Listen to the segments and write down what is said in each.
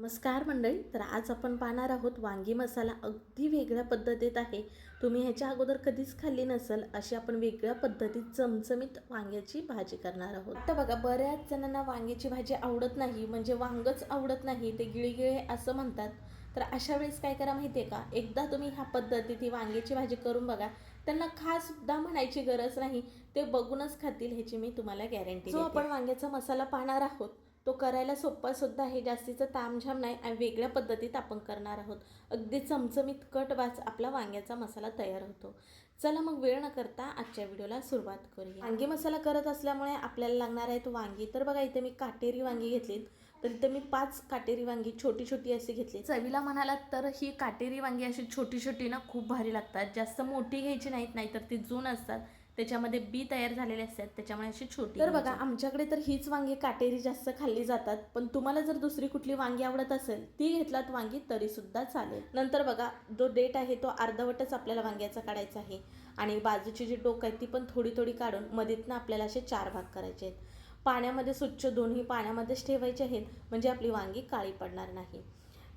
नमस्कार मंडळी तर आज आपण पाहणार आहोत वांगी मसाला अगदी वेगळ्या पद्धतीत आहे. तुम्ही ह्याच्या अगोदर कधीच खाल्ली नसेल अशी आपण वेगळ्या पद्धतीत चमचमीत वांग्याची भाजी करणार आहोत. आता बघा बऱ्याच जणांना वांग्याची भाजी आवडत नाही म्हणजे वांगच आवडत नाही ते गिळगिळे असं म्हणतात. तर अशा वेळेस काय करा माहिती आहे का? एकदा तुम्ही ह्या पद्धतीत ही वांग्याची भाजी करून बघा. त्यांना खाससुद्धा म्हणायची गरज नाही ते बघूनच खातील ह्याची मी तुम्हाला गॅरंटी जो आपण वांग्याचा मसाला पाहणार आहोत तो करायला सोपा सुद्धा आहे जास्तीचं तामझाम नाही आणि वेगळ्या पद्धतीत आपण करणार आहोत. अगदी चमचमीत कट वाच आपला वांग्याचा मसाला तयार होतो. चला मग वेळ न करता आजच्या व्हिडिओला सुरुवात करूया. वांगी मसाला करत असल्यामुळे आपल्याला लागणार आहेत वांगी. तर बघा इथे मी काटेरी वांगी घेतलीत. तर इथे मी पाच काटेरी वांगी छोटी छोटी अशी घेतली चवीला म्हणालात तर ही काटेरी वांगी अशी छोटी छोटी ना खूप भारी लागतात. जास्त मोठी घ्यायची नाहीत नाहीतर ती जून असतात. त्याच्यामध्ये बी तयार झालेले असतात त्याच्यामुळे अशी छोटी तर बघा आमच्याकडे तर हीच वांगी काटेरी जास्त खाल्ली जातात पण तुम्हाला जर दुसरी कुठली वांगी आवडत असेल ती घेतलात वांगी तरी सुद्धा चालेल. नंतर बघा जो डेट आहे तो अर्धवटच आपल्याला वांग्याचा काढायचा आहे. आणि बाजूची जी डोक आहे ती पण थोडी थोडी काढून मध्येतनं आपल्याला असे चार भाग करायचे आहेत. पाण्यामध्ये स्वच्छ दोन्ही पाण्यामध्येच ठेवायचे आहेत म्हणजे आपली वांगी काळी पडणार नाही.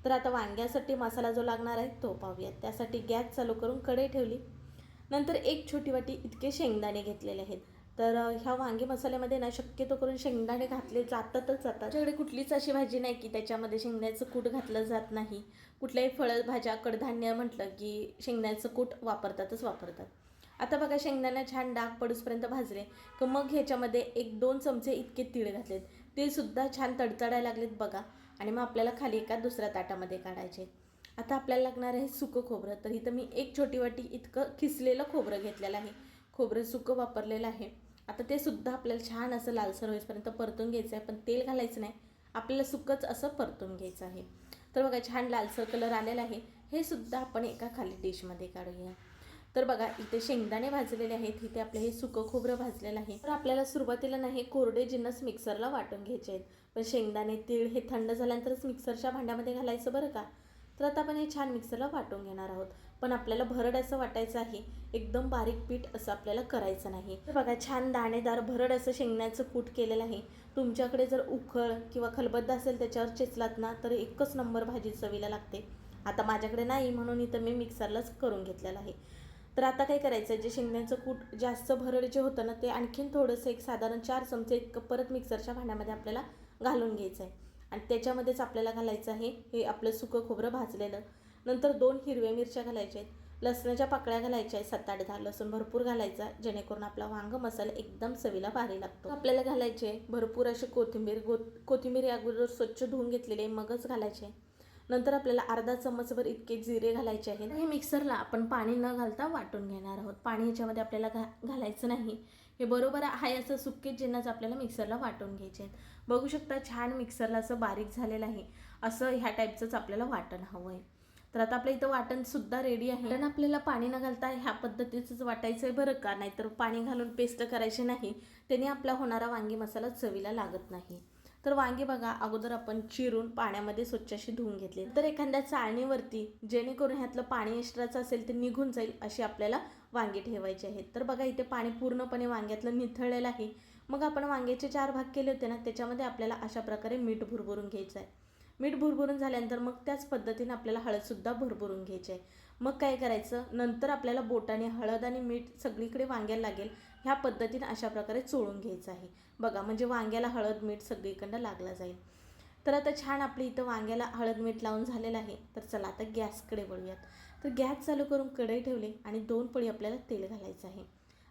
तर आता वांग्यासाठी मसाला जो लागणार आहे तो पाहूयात. त्यासाठी गॅस चालू करून कढई ठेवली. नंतर एक छोटी वाटी इतके शेंगदाणे घेतलेले आहेत. तर ह्या वांगी मसाल्यामध्ये ना शक्यतो करून शेंगदाणे घातले जातातच जातात. आमच्याकडे कुठलीच अशी भाजी नाही की त्याच्यामध्ये शेंगदाण्याचं कूट घातलं जात नाही. कुठल्याही फळ भाज्या कडधान्य म्हटलं की शेंगदाण्याचं कूट वापरतातच वापरतात. आता बघा शेंगदाणा छान डाग पडूसपर्यंत भाजले की मग ह्याच्यामध्ये एक दोन चमचे इतके तीळ घातलेत. ते सुद्धा छान तडतडायला लागलेत बघा. आणि मग आपल्याला खाली एका दुसऱ्या ताटामध्ये काढायचे. आता आपल्याला लागणार आहे सुकं खोबरं. तर इथं मी एक छोटी वाटी इतकं खिसलेलं खोबरं घेतलेलं आहे. खोबरं सुकं वापरलेलं आहे. आता ते सुद्धा आपल्याला छान असं लालसर होईपर्यंत परतून घ्यायचं आहे पण तेल घालायचं नाही. आपल्याला सुकंच असं परतून घ्यायचं आहे. तर बघा छान लालसर कलर आलेला आहे. हे सुद्धा आपण एका खाली डिशमध्ये काढूया. तर बघा इथे शेंगदाणे भाजलेले आहेत. इथे आपलं हे सुकं खोबरं भाजलेलं आहे. तर आपल्याला सुरुवातीला नाही कोरडे जिन्नस मिक्सरला वाटून घ्यायचे आहेत. पण शेंगदाणे तीळ हे थंड झाल्यानंतरच मिक्सरच्या भांड्यामध्ये घालायचं बरं का? तर आता आपण हे छान मिक्सरला वाटून घेणार आहोत. पण आपल्याला भरड असं वाटायचं आहे एकदम बारीक पीठ असं आपल्याला करायचं नाही. तर बघा छान दाणेदार भरड असं शेंगण्याचं कूट केलेलं आहे. तुमच्याकडे जर उखळ किंवा खलबद्द असेल त्याच्यावर चेचलात ना तर एकच नंबर भाजी चवीला लागते. आता माझ्याकडे नाही म्हणून इथं मी मिक्सरलाच करून घेतलेलं आहे. तर आता काय करायचं जे शेंगण्याचं कूट जास्त भरड जे होतं ना ते आणखीन थोडंसं एक साधारण चार चमचे एक परत मिक्सरच्या भांड्यामध्ये आपल्याला घालून घ्यायचं आहे आणि त्याच्यामध्येच आपल्याला घालायचं आहे हे आपलं सुकं खोबरं भाजलेलं. नंतर दोन हिरव्या मिरच्या घालायच्या आहेत. लसणाच्या पाकळ्या घालायच्या आहेत सात आठ दहा. लसूण भरपूर घालायचा जेणेकरून आपला वांग मसाला एकदम चवीला भारी लागतो. आपल्याला घालायचे भरपूर अशी कोथिंबीर गो कोथिंबीर अगोदर स्वच्छ धुवून घेतलेले मगच घालायचे नंतर आपल्याला अर्धा चमचभर इतके जिरे घालायचे आहेत. हे मिक्सरला आपण पाणी न घालता वाटून घेणार आहोत. पाणी ह्याच्यामध्ये आपल्याला घा घालायचं नाही. हे बरोबर आहे असं सुके जिन्नस आपल्याला मिक्सरला वाटून घ्यायचे आहेत. बघू शकता छान मिक्सरला असं बारीक झालेलं आहे. असं ह्या टाईपचंच आपल्याला वाटण हवं आहे. तर आता आपल्या इथं वाटणसुद्धा रेडी आहे. कारण आपल्याला पाणी न घालता ह्या पद्धतीचंच वाटायचं आहे बरं का? नाहीतर पाणी घालून पेस्ट करायचे नाही. त्याने आपला होणारा वांगी मसाला चवीला लागत नाही. तर वांगी बघा अगोदर आपण चिरून पाण्यामध्ये स्वच्छ अशी धुवून घेतले. तर एखाद्या चाळणीवरती जेणेकरून ह्यातलं पाणी एक्स्ट्राचं असेल ते निघून जाईल अशी आपल्याला वांगे ठेवायचे आहेत. तर बघा इथे पाणी पूर्णपणे वांग्यातलं निथळलेलं आहे. मग आपण वांग्याचे चार भाग केले होते ना त्याच्यामध्ये आपल्याला अशा प्रकारे मीठ भुरभरून घ्यायचं आहे. मीठ भुरभुरून झाल्यानंतर मग त्याच पद्धतीने आपल्याला हळदसुद्धा भरभरून घ्यायची आहे. मग काय करायचं? नंतर आपल्याला बोटाने हळद आणि मीठ सगळीकडे वांग्याला लागेल. ह्या पद्धतीने अशा प्रकारे चोळून घ्यायचं आहे. बघा म्हणजे वांग्याला हळद मीठ सगळीकडनं लागला जाईल. तर आता छान आपली इथं वांग्याला हळद मीठ लावून झालेलं आहे. तर चला आता गॅसकडे वळूयात. तर गॅस चालू करून कढई ठेवली आणि दोन पळी आपल्याला तेल घालायचं आहे.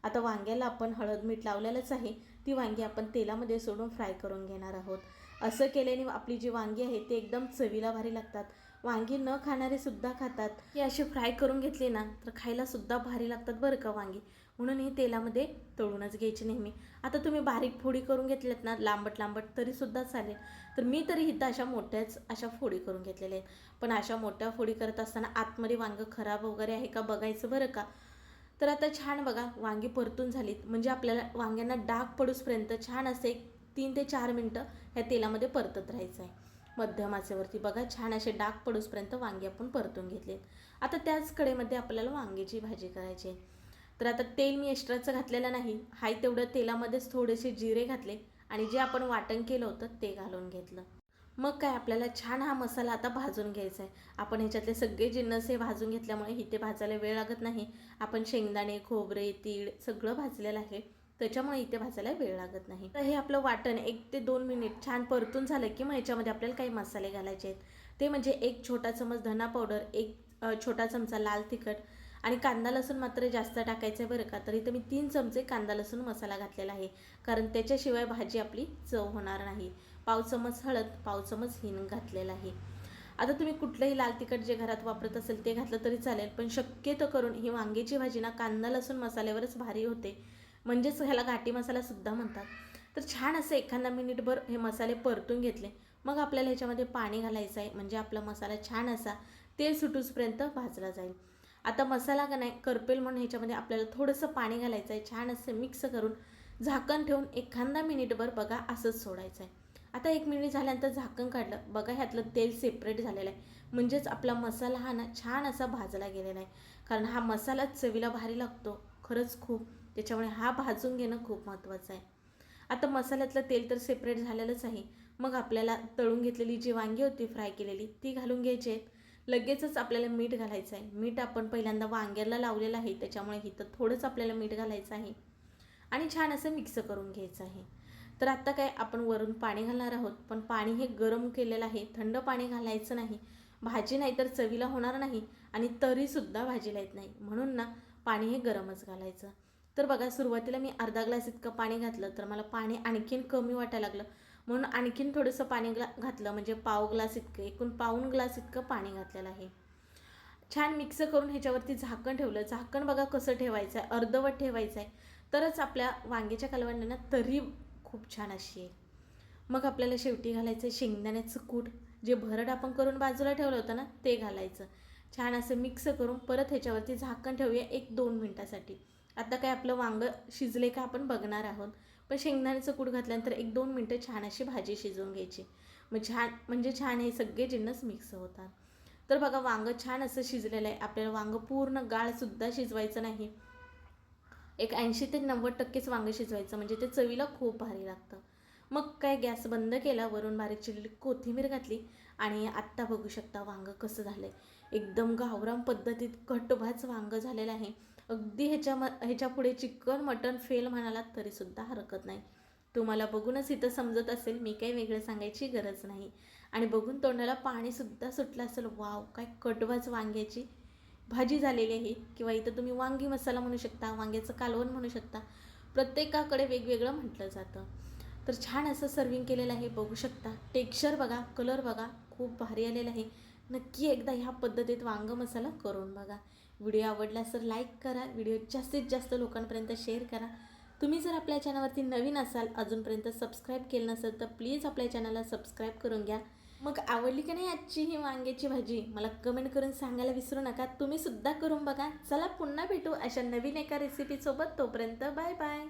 आता वांग्याला आपण हळद मीठ लावलेलंच आहे. ती वांगी आपण तेलामध्ये सोडून फ्राय करून घेणार आहोत. असं केल्याने आपली जी वांगी आहे ते एकदम चवीला भारी लागतात. वांगी न खाणारे सुद्धा खातात. ही अशी फ्राय करून घेतली ना तर खायला सुद्धा भारी लागतात बरं का वांगी? म्हणून हे तेलामध्ये तळूनच घ्यायची नेहमी. आता तुम्ही बारीक फोडी करून घेतल्यात ना लांबट लांबट तरीसुद्धा चालेल. तर मी तरी इथं अशा मोठ्याच अशा फोडी करून घेतलेल्या आहेत. पण अशा मोठ्या फोडी करत असताना आतमध्ये वांगं खराब वगैरे आहे का बघायचं बरं का? तर आता छान बघा वांगी परतून झालीत. म्हणजे आपल्याला वांग्यांना डाग पडूसपर्यंत छान असे एक तीन ते चार मिनटं ह्या तेलामध्ये परतत राहायचं आहे मध्यम आचेवरती बघा छान असे डाग पडूसपर्यंत वांगे आपण परतून घेतलेत. आता त्याच कडेमध्ये आपल्याला वांग्याची भाजी करायची आहे. तर आता तेल मी एक्स्ट्राचं घातलेलं नाही. हाय तेवढं तेलामध्येच थोडेसे जिरे घातले आणि जे आपण वाटण केलं होतं ते घालून घेतलं. मग काय आपल्याला छान हा मसाला आता भाजून घ्यायचा आहे आपण ह्याच्यातले सगळे जिन्नस हे भाजून घेतल्यामुळे इथे भाजायला वेळ लागत नाही. आपण शेंगदाणे खोबरे तीळ सगळं भाजलेलं आहे. त्याच्यामुळे इथे भाजायला वेळ लागत नाही. तर हे आपलं वाटण एक ते दोन मिनिट छान परतून झालं की मग याच्यामध्ये आपल्याला काही मसाले घालायचे आहेत. ते म्हणजे एक छोटा चमच धना पावडर एक छोटा चमचा लाल तिखट आणि कांदा लसूण मात्र जास्त टाकायचं आहे बरं का. तर इथं मी तीन चमचे कांदा लसूण मसाला घातलेला आहे. कारण त्याच्याशिवाय भाजी आपली चव होणार नाही. पाव चमच हळद पाव चमच हिंग घातलेला आहे. आता तुम्ही कुठलंही लाल तिखट जे घरात वापरत असेल ते घातलं तरी चालेल पण शक्यतो करून ही वांग्याची भाजी ना कांदा लसूण मसाल्यावरच भारी होते. म्हणजेच ह्याला घाटी मसालासुद्धा म्हणतात. तर छान असं एखादा मिनिटभर हे मसाले परतून घेतले. मग आपल्याला ह्याच्यामध्ये पाणी घालायचं आहे. म्हणजे आपला मसाला छान असा तेल सुटूसपर्यंत भाजला जाईल. आता मसाला का नाही करपेल म्हणून ह्याच्यामध्ये आपल्याला थोडंसं पाणी घालायचं आहे छान असं मिक्स करून झाकण ठेवून एखादा मिनिटभर बघा असंच सोडायचं आहे आता एक मिनिट झाल्यानंतर झाकण काढलं बघा ह्यातलं तेल सेपरेट झालेलं आहे. म्हणजेच आपला मसाला हा ना छान असा भाजला गेलेला आहे. कारण हा मसाला चवीला भारी लागतो खरंच खूप. त्याच्यामुळे हा भाजून घेणं खूप महत्त्वाचं आहे. आता मसाल्यातलं तेल तर सेपरेट झालेलंच आहे. मग आपल्याला तळून घेतलेली जी वांगी होती फ्राय केलेली ती घालून घ्यायची आहेत. लगेचच आपल्याला मीठ घालायचं आहे. मीठ आपण पहिल्यांदा वांग्याला लावलेलं आहे त्याच्यामुळे इथं थोडंच आपल्याला मीठ घालायचं आहे. आणि छान असं मिक्स करून घ्यायचं आहे. तर आत्ता काय आपण वरून पाणी घालणार आहोत पण पाणी हे गरम केलेलं आहे. थंड पाणी घालायचं नाही. भाजी नाही तर चवीला होणार नाही आणि तरीसुद्धा भाजीला येत नाही. म्हणून ना पाणी हे गरमच घालायचं. तर बघा सुरुवातीला मी अर्धा ग्लास इतकं पाणी घातलं तर मला पाणी आणखीन कमी वाटायला लागलं. म्हणून आणखीन थोडंसं पाणी ग्ला घातलं म्हणजे पाव ग्लास इतकं एकूण पाऊण ग्लास इतकं पाणी घातलेलं आहे. छान मिक्स करून ह्याच्यावरती झाकण ठेवलं. झाकण बघा कसं ठेवायचं आहे अर्धवट ठेवायचं आहे तरच आपल्या वांग्याच्या कालवणांना तरी खूप छान अशी आहे मग आपल्याला शेवटी घालायचं शेंगदाण्याचं कूट. जे भरड आपण करून बाजूला ठेवलं होतं ना ते घालायचं. छान असं मिक्स करून परत ह्याच्यावरती झाकण ठेवूया एक दोन मिनटासाठी. आता काय आपलं वांगं शिजले का आपण बघणार आहोत. पण शेंगदाण्याचं कूट घातल्यानंतर एक दोन मिनटं छान अशी भाजी शिजवून घ्यायची. मग छान म्हणजे छान हे सगळे जिन्नस मिक्स होतात. तर बघा वांगं छान असं शिजलेलं आहे. आपल्याला वांगं पूर्ण गाळसुद्धा शिजवायचं नाही. एक ऐंशी ते नव्वद टक्केच वांगं शिजवायचं म्हणजे ते चवीला खूप भारी लागतं. मग काय गॅस बंद केला वरून बारीक चिरलेली कोथिंबीर घातली आणि आत्ता बघू शकता वांगं कसं झालं आहे एकदम गावराम पद्धतीत घट्टभाच वांगं झालेलं आहे. अगदी ह्याच्या म ह्याच्या पुढे चिकन मटन फेल म्हणालात तरीसुद्धा हरकत नाही. तुम्हाला बघूनच इथं समजत असेल मी काही वेगळं सांगायची गरज नाही. आणि बघून तोंडाला पाणीसुद्धा सुटलं असेल वाव काय कटवाच वांग्याची भाजी झालेली आहे. किंवा इथं तुम्ही वांगी मसाला म्हणू शकता वांग्याचं कालवण म्हणू शकता. प्रत्येकाकडे वेगवेगळं म्हटलं जातं. तर छान असं सर्विंग केलेलं आहे बघू शकता. टेक्स्चर बघा कलर बघा खूप भारी आलेला आहे. नक्की एकदा ह्या पद्धतीत वांग मसाला करून बघा. व्हिडिओ आवडला तर लाईक करा. व्हिडिओ जास्तीत जास्त लोकांपर्यंत शेअर करा. तुम्ही जर आपल्या चॅनलवरती नवीन असाल अजूनपर्यंत सबस्क्राईब केलं नसेल तर प्लीज आपल्या चॅनलला सबस्क्राईब करून घ्या. मग आवडली की नाही आजची ही वांग्याची भाजी? मला कमेंट करून सांगायला विसरू नका. तुम्ही सुद्धा करून बघा. चला पुन्हा भेटू अशा नवीन एका रेसिपीसोबत तोपर्यंत बाय बाय